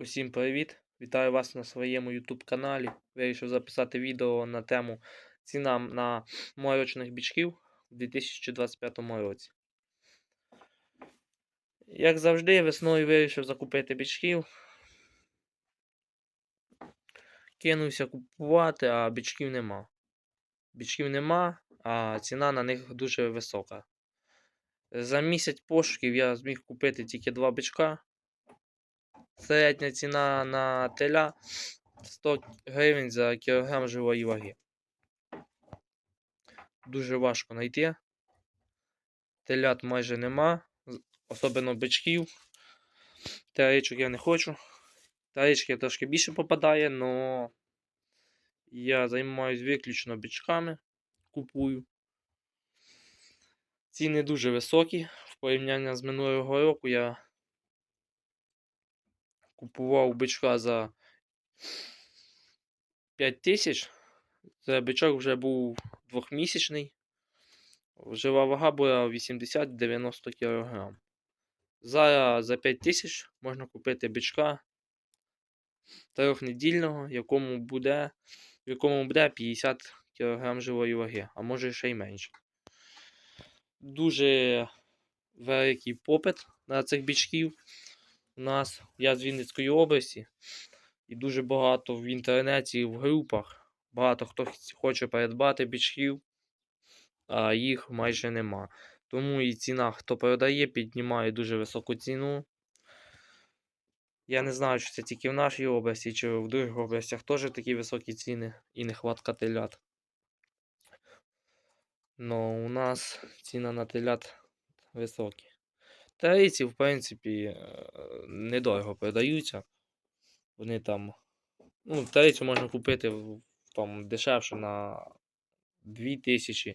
Усім привіт! Вітаю вас на своєму YouTube каналі. Вирішив записати відео на тему ціна на молочних бичків у 2025 році. Як завжди, весною вирішив закупити бичків. Кинувся купувати, а бичків нема. Бичків нема, а ціна на них дуже висока. За місяць пошуків я зміг купити тільки два бичка. Середня ціна на теля 100 гривень за кілограм живої ваги. Дуже важко знайти. Телят майже нема, особливо бичків. Таричок я не хочу. Тарички трошки більше попадає, але я займаюся виключно бичками. Купую. Ціни дуже високі. В порівнянні з минулого року я купував бичка за 5 тисяч. Це бичок вже був двохмісячний. Жива вага була 80-90 кг. Зараз за 5 тисяч можна купити бичка трьохнедільного, якому буде, в якому буде 50 кг живої ваги, а може ще й менше. Дуже великий попит на цих бичків. У нас я з Вінницької області, і дуже багато в інтернеті, в групах. Багато хто хоче придбати бичків, а їх майже нема. Тому і ціна, хто продає, піднімає дуже високу ціну. Я не знаю, чи це тільки в нашій області, чи в других областях теж такі високі ціни і нехватка телят. Но у нас ціна на телят високі. Тарійці, в принципі, е, недорого продаються. Вони там. Ну, тарицю можна купити там дешевше на 2000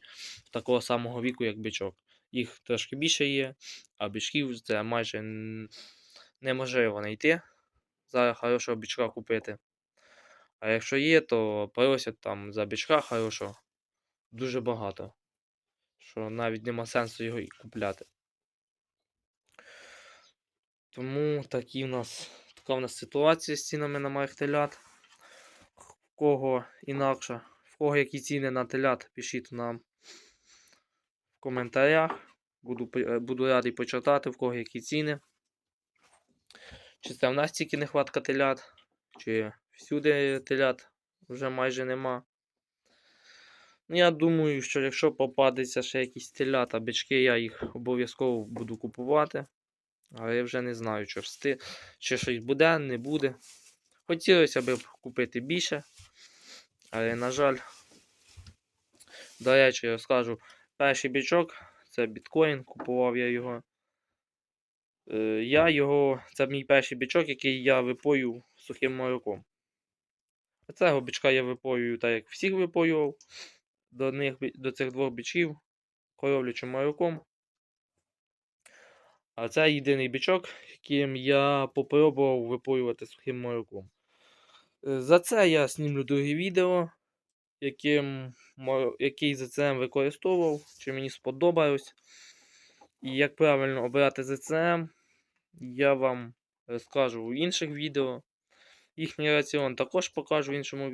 такого самого віку, як бичок. Їх трошки більше є, а бичків це майже неможливо знайти. Зараз хорошого бичка купити. А якщо є, то просять там за бичка хорошого дуже багато. Що навіть нема сенсу його і купляти. Тому такі в нас, така в нас ситуація з цінами на моїх телят. В кого інакше, в кого які ціни на телят, пишіть нам в коментарях. Буду, е, буду радий почитати, в кого які ціни. Чи це в нас тільки нехватка телят, чи всюди телят вже майже нема. Ну, Я думаю, що якщо попадеться ще якісь телята, бички, я їх обов'язково буду купувати. Але я вже не знаю, чи, всти... чи щось буде, не буде. Хотілося б купити більше. Але, на жаль, до речі, я скажу, перший бичок це біткоін, купував я його. Е, Я його, це мій перший бичок, який я випою сухим молоком. Цього бичка я випоюю так, як всіх випоював. До, них, до цих двох бичків коровлячим молоком. А це єдиний бичок, яким я попробував випоювати сухим молоком. Е, За це я знімлю друге відео, яким, який ЗЦМ використовував, чи мені сподобалось. І як правильно обирати ЗЦМ, я вам розкажу в інших відео. Їхній раціон також покажу в іншому відео.